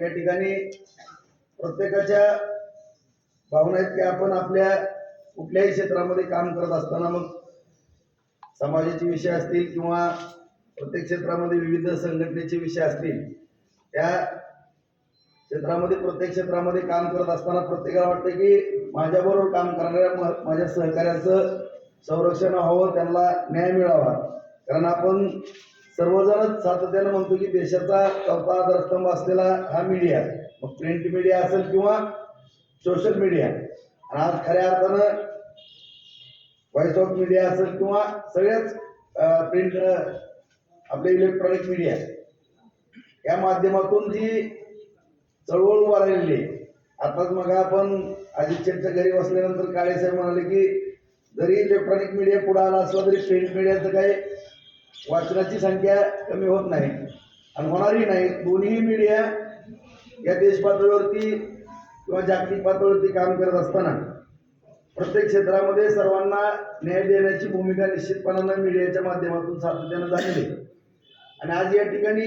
या ठिकाणी प्रत्येकाच्या भावना आहेत की आपण आपल्या कुठल्याही क्षेत्रामध्ये काम करत असताना मग समाजाचे विषय असतील किंवा प्रत्येक क्षेत्रामध्ये विविध संघटनेचे विषय असतील त्या क्षेत्रामध्ये प्रत्येक क्षेत्रामध्ये काम करत असताना प्रत्येकाला वाटतं की माझ्याबरोबर काम करणाऱ्या म- माझ्या सहकार्याचं संरक्षण व्हावं त्यांना न्याय मिळावा. कारण आपण सर्वजणच सातत्यानं म्हणतो की देशाचा चौथा आधारस्तंभ असलेला हा मीडिया मग प्रिंट मीडिया असेल किंवा सोशल मीडिया आणि आज खऱ्या अर्थानं व्हॉइस ऑफ मीडिया असेल किंवा सगळ्याच प्रिंट आपले इलेक्ट्रॉनिक मीडिया या माध्यमातून जी चळवळ उभारलेली आहे. आताच मग आपण अजित घरी बसल्यानंतर काळे साहेब म्हणाले की जरी इलेक्ट्रॉनिक मीडिया पुढे आला असला तरी प्रिंट मीडियाचं काही वाचनाची संख्या कमी होत नाही आणि होणारही नाही. दोन्ही मीडिया या देश पातळीवरती किंवा जागतिक पातळीवरती काम करत असताना प्रत्येक क्षेत्रामध्ये सर्वांना न्याय देण्याची भूमिका निश्चितपणानं मीडियाच्या माध्यमातून सातत्यानं झालेली आणि आज या ठिकाणी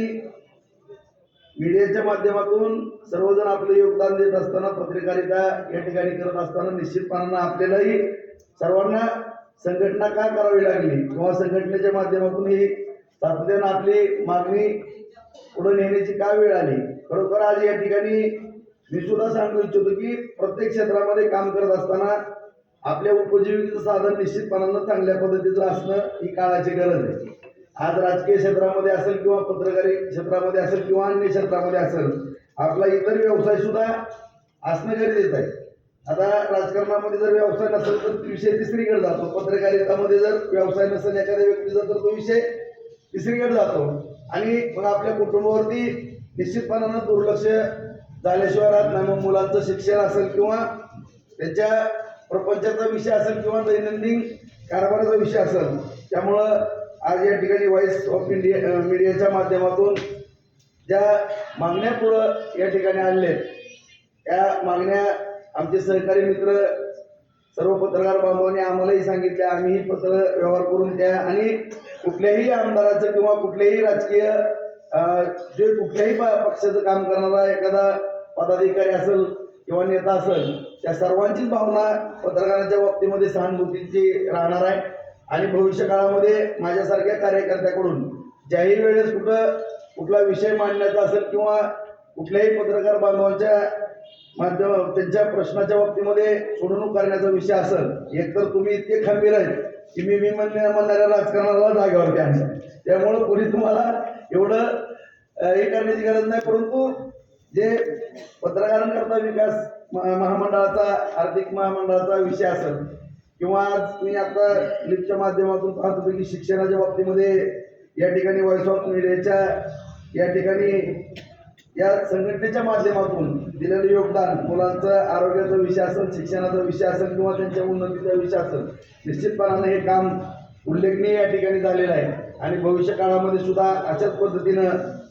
मीडियाच्या माध्यमातून सर्वजण आपलं योगदान देत असताना पत्रकारिता या ठिकाणी करत असताना निश्चितपणानं आपल्यालाही सर्वांना संघटना का करावी लागली? किंवा संघटनेच्या माध्यमातून ही सातत्यानं आपली मागणी पुढे नेण्याची का वेळ आली? खरोखर आज या ठिकाणी मी सुद्धा सांगू इच्छितो की प्रत्येक क्षेत्रामध्ये काम करत असताना आपल्या उपजीविकेचं साधन निश्चितपणानं चांगल्या पद्धतीचं असणं ही काळाची गरज आहे. आज राजकीय क्षेत्रामध्ये असेल किंवा पत्रकारी क्षेत्रामध्ये असेल किंवा अन्य क्षेत्रामध्ये असेल आपला इतर व्यवसाय सुद्धा असणं गरजेचं आहे. आता राजकारणामध्ये जर व्यवसाय नसेल तर विषय तिसरीकडे जातो. पत्रकारितामध्ये जर व्यवसाय नसेल एखाद्या व्यक्तीचा तर तो विषय तिसरीकडे जातो. आणि मग आपल्या कुटुंबावरती निश्चितपणानं दुर्लक्ष झाल्याशिवाय राहत नाही. मग मुलांचं शिक्षण असेल किंवा त्यांच्या प्रपंचाचा विषय असेल किंवा दैनंदिन कारभाराचा विषय असेल त्यामुळं आज या ठिकाणी व्हॉइस ऑफ इंडिया मीडियाच्या माध्यमातून ज्या मागण्या पुढं या ठिकाणी आणल्या आहेत त्या मागण्या आमचे सहकारी मित्र सर्व पत्रकार बांधवांनी आम्हालाही सांगितल्या आम्हीही पत्र व्यवहार करून त्या आणि कुठल्याही आमदाराचं किंवा कुठल्याही राजकीय जे कुठल्याही प- पक्षाचं काम करणारा एखादा पदाधिकारी असेल किंवा नेता असेल त्या सर्वांचीच भावना पत्रकारांच्या बाबतीमध्ये सहानुभूतीची राहणार आहे. आणि भविष्य काळामध्ये माझ्यासारख्या कार्यकर्त्याकडून ज्याही वेळेस कुठं कुठला विषय मांडण्याचा असेल किंवा कुठल्याही पत्रकार बांधवांच्या माध्यम त्यांच्या प्रश्नाच्या बाबतीमध्ये सोडवणूक करण्याचा विषय असेल एकतर तुम्ही इतके खंबीर आहेत की मी मी म्हणणाऱ्या राजकारणाला जागेवरती आणलं. त्यामुळं कोणी तुम्हाला एवढं हे करण्याची गरज नाही परंतु जे पत्रकारांकरता विकास महा- महामंडळाचा आर्थिक महामंडळाचा विषय असेल किंवा आज मी आता लिपच्या माध्यमातून पाहत होतो की शिक्षणाच्या बाबतीमध्ये या ठिकाणी व्हॉइस ऑफ मीडियाच्या या ठिकाणी या संघटनेच्या माध्यमातून दिलेलं योगदान मुलांचं आरोग्याचा विषय असेल शिक्षणाचा विषय असेल किंवा त्यांच्या उन्नतीचा विषय असेल निश्चितपणानं हे काम उल्लेखनीय या ठिकाणी झालेलं आहे. आणि भविष्य काळामध्ये सुद्धा अशाच पद्धतीनं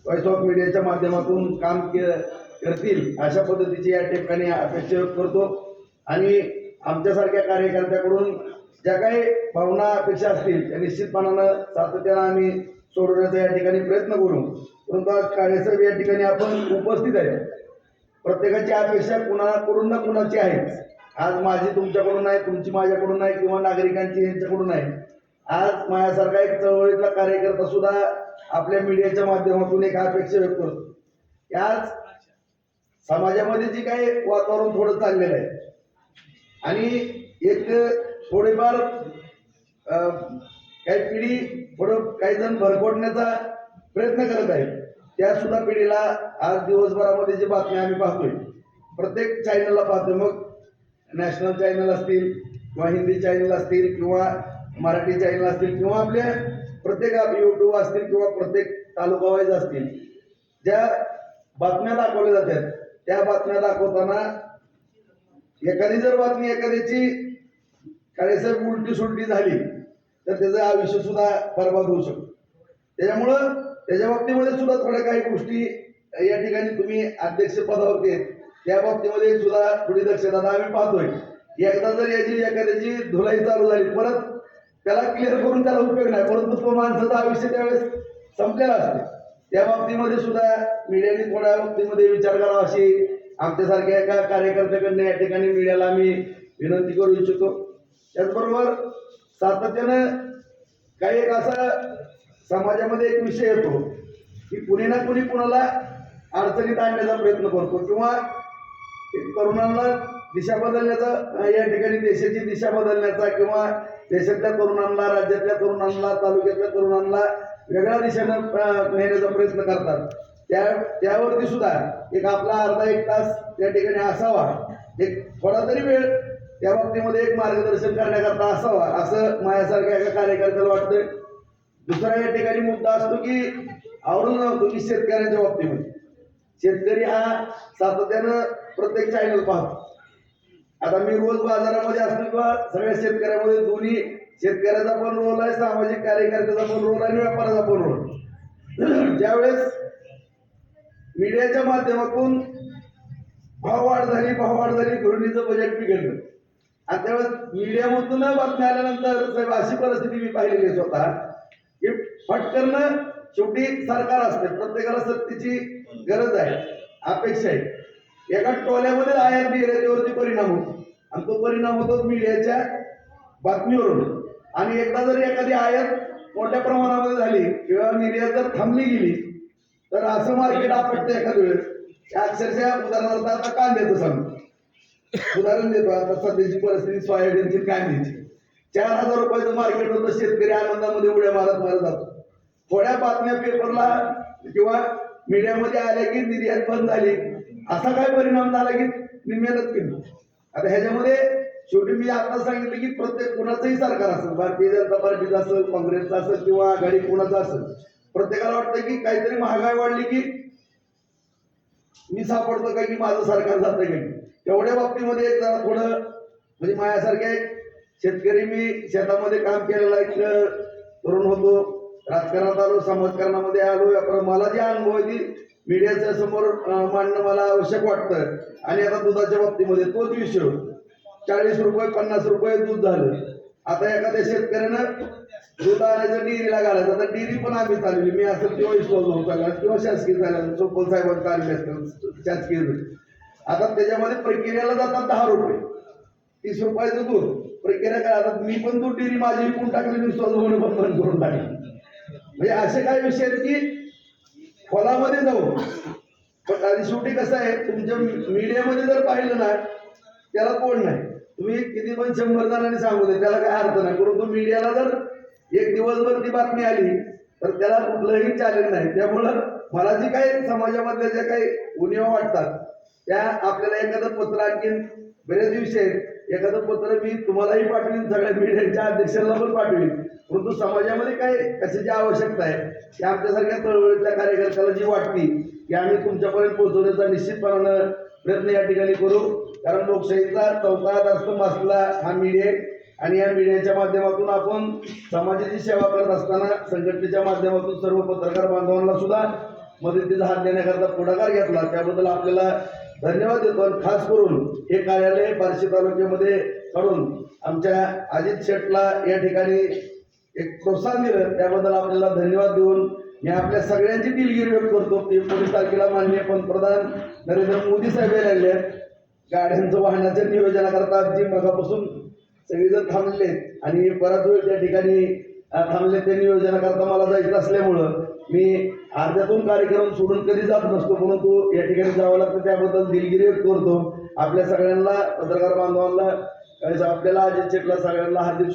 व्हॉइस ऑफ मीडियाच्या माध्यमातून काम के करतील अशा पद्धतीची या ठिकाणी अपेक्षा व्यक्त करतो. आणि आमच्यासारख्या कार्यकर्त्याकडून ज्या काही भावना अपेक्षा असतील त्या निश्चितपणानं सातत्यानं आम्ही सोडवण्याचा या ठिकाणी प्रयत्न करू. परंतु आज काळेसाहेब या ठिकाणी आपण उपस्थित आहे. प्रत्येकाची अपेक्षा कुणाकडून ना कुणाची आहे. आज माझी तुमच्याकडून आहे तुमची माझ्याकडून आहे किंवा नागरिकांची यांच्याकडून आहे आज माझ्यासारखा एक चळवळीतला कार्यकर्ता सुद्धा आपल्या मीडियाच्या माध्यमातून एक अपेक्षा व्यक्त करतो. आज समाजामध्ये जे काही वातावरण थोडं चाललेलं आहे. आणि एक थोडेफार काही पिढी थोडं काही जण भरकटण्याचा प्रयत्न करत आहेत. त्या सुद्धा पिढीला आज दिवसभरामध्ये जी बातम्या आम्ही पाहतोय प्रत्येक चॅनलला पाहतोय. मग नॅशनल चॅनल असतील किंवा हिंदी चॅनल असतील किंवा मराठी चॅनल असतील किंवा आपल्या प्रत्येक यूट्यूब असतील किंवा प्रत्येक तालुका वाईज असतील ज्या बातम्या दाखवल्या जातात त्या बातम्या दाखवताना एखादी जर बातमी एखाद्याची काळेसाहेब उलटी सुलटी झाली तर त्याचं आयुष्य सुद्धा बरबाद होऊ शकतो. त्याच्यामुळं त्याच्या बाबतीमध्ये सुद्धा थोड्या काही गोष्टी या ठिकाणी तुम्ही अध्यक्ष पदावरती आहेत त्या बाबतीमध्ये सुद्धा थोडी दक्षता आम्ही पाहतोय. एकदा जर याची एखाद्याची धुलाई चालू झाली परत त्याला क्लिअर करून त्याला उपयोग नाही परंतु तो माणसाचं आयुष्य त्यावेळेस संपलेलं असते. त्या बाबतीमध्ये सुद्धा मीडियाने थोड्या बाबतीमध्ये विचार करावा अशी. आमच्यासारख्या एका कार्यकर्त्याकडनं या ठिकाणी मीडियाला आम्ही विनंती करू इच्छितो. त्याचबरोबर सातत्यानं काही एक असा समाजामध्ये एक विषय येतो की कुणी ना कुणी कुणाला अडचणीत आणण्याचा प्रयत्न करतो किंवा तरुणांना दिशा बदलण्याचा या ठिकाणी देशाची दिशा बदलण्याचा किंवा देशातल्या तरुणांना राज्यातल्या तरुणांना तालुक्यातल्या तरुणांना वेगळ्या दिशेनं नेण्याचा प्रयत्न करतात. त्या त्यावरती सुद्धा एक आपला अर्धा एक तास त्या ठिकाणी असावा. एक थोडा तरी वेळ त्या बाबतीमध्ये एक मार्गदर्शन करण्याकरता असावा असं माझ्यासारख्या एका कार्यकर्त्याला वाटतंय. दुसरा या ठिकाणी मुद्दा असतो की आवडून जातो की शेतकऱ्यांच्या बाबतीमध्ये. शेतकरी हा सातत्यानं प्रत्येक चॅनल पाहतो. आता मी रोज बाजारामध्ये असतो किंवा सगळ्या शेतकऱ्यामध्ये दोन्ही शेतकऱ्याचा पण रोल आहे सामाजिक कार्यकर्त्याचा पण रोल आहे आणि व्यापाराचा पण रोल ज्यावेळेस मीडियाच्या माध्यमातून भाववाढ झाली भाववाढ झाली धोरणीचं बजेट बिघडलं. आणि त्यावेळेस मीडियामधून बातम्या आल्यानंतर साहेब अशी परिस्थिती मी पाहिलेली स्वतः. की फटकरनं शेवटी सरकार असते. प्रत्येकाला सत्तेची गरज आहे. अपेक्षा आहे. एका टोल्यामध्ये आयात निर्यातीवरती परिणाम होतो. आणि तो परिणाम होतो मीडियाच्या बातमीवरून. आणि एकदा जर एखादी आयात मोठ्या प्रमाणामध्ये झाली किंवा निर्यात जर थांबली गेली तर असं मार्केट आपटतं एखाद्या वेळेस. अक्षरशः उदाहरणार्थ आता कांद्याचं सांगतो. उदाहरण देतो आता सध्याची परिस्थिती सोयाबीनची कांद्याची चार हजार रुपयाचं मार्केट होतं. शेतकरी आनंदामध्ये उड्या मारत मारत जातो. थोड्या बातम्या पेपरला किंवा मीडियामध्ये आल्या की निर्यात बंद झाली. असा काय परिणाम झाला की निम्म्यानच केली. आता ह्याच्यामध्ये शेवटी मी आता सांगितलं की प्रत्येक कुणाचंही सरकार असेल भारतीय जनता पार्टीचं असेल काँग्रेसचं असेल किंवा आघाडी कुणाचं असेल प्रत्येकाला वाटतं की काहीतरी महागाई वाढली की मी सापडतो का की माझं सरकार जातं की? तेवढ्या बाबतीमध्ये जरा थोडं म्हणजे माझ्यासारखे शेतकरी मी शेतामध्ये काम केलेला एक तरुण होतो राजकारणात आलो समाजकारणामध्ये आलो व्यापार मला जे अनुभव आहे ती मीडियाच्या समोर मांडणं मला आवश्यक वाटतं. आणि आता दुधाच्या बाबतीमध्ये तोच विषय चाळीस रुपये पन्नास रुपये दूध झालं. आता एखाद्या शेतकऱ्यानं दूध आणायचं डेअरीला घालायचं आता डेअरी पण आम्ही चालवली. मी असं किंवा विश्वास होऊन चालला किंवा शासकीय चाललं चोपल साहेबांचा चालले शासकीय आता त्याच्यामध्ये प्रक्रियाला जातात दहा रुपये. तीस रुपयाचं दूध. प्रक्रिया काय? आता मी पण दूध डेअरी माझी विकून टाकली विश्वास होणं पण बंद करून टाकली. म्हणजे असे काय विषय आहेत की खोलामध्ये जाऊ पण आणि शेवटी कसं आहे तुमच्या मीडियामध्ये जर पाहिलं ना त्याला कोण नाही. तुम्ही किती पण शंभर जणांनी सांगू दे त्याला काय अर्थ नाही. परंतु मीडियाला जर एक दिवसभर ती बातमी आली तर त्याला कुठलंही चॅलेंज नाही. त्यामुळं मला जी काही समाजामधल्या ज्या काही उणीवा वाटतात त्या आपल्याला एखादं पत्र आणखीन बरेच विषय एखादं पत्र मी तुम्हालाही पाठवीन सगळ्या मीडियाच्या अध्यक्षांना पण पाठवीन. परंतु समाजामध्ये काय कशाची आवश्यकता आहे? की आमच्यासारख्या चळवळीच्या कार्यकर्त्याला जी वाटते की आम्ही तुमच्यापर्यंत पोहोचवण्याचा निश्चितपणानं प्रयत्न या ठिकाणी करू. कारण लोकशाहीचा चौथा असतो असलेला हा मीडिया आणि या मीडियाच्या माध्यमातून आपण समाजाची सेवा करत असताना संघटनेच्या माध्यमातून सर्व पत्रकार बांधवांना सुद्धा मदतीचा हात देण्याकरता पुढाकार घेतला. त्याबद्दल आपल्याला धन्यवाद देतो. आणि खास करून हे कार्यालय बार्शी तालुक्यामध्ये काढून आमच्या अजित शेटला या ठिकाणी एक प्रोत्साहन दिलं. त्याबद्दल आपल्याला धन्यवाद देऊन मी आपल्या सगळ्यांची दिलगिरी व्यक्त करतो. की एकोणीस तारखेला माननीय पंतप्रधान नरेंद्र मोदी साहेब यायला लागले आहेत. गाड्यांचं वाहनाच्या नियोजनाकरता जी मगापासून सगळेजण थांबले आणि बराच वेळ त्या ठिकाणी थांबले ते नियोजनाकरता मला जायचं असल्यामुळं मी अर्ध्यातून कार्यक्रम सोडून कधी जात नसतो म्हणून तो या ठिकाणी जावं लागतं. त्याबद्दल दिलगिरी व्यक्त करतो. आपल्या सगळ्यांना पत्रकार बांधवांना आपल्याला अजित शेटला सगळ्यांना हार्दिक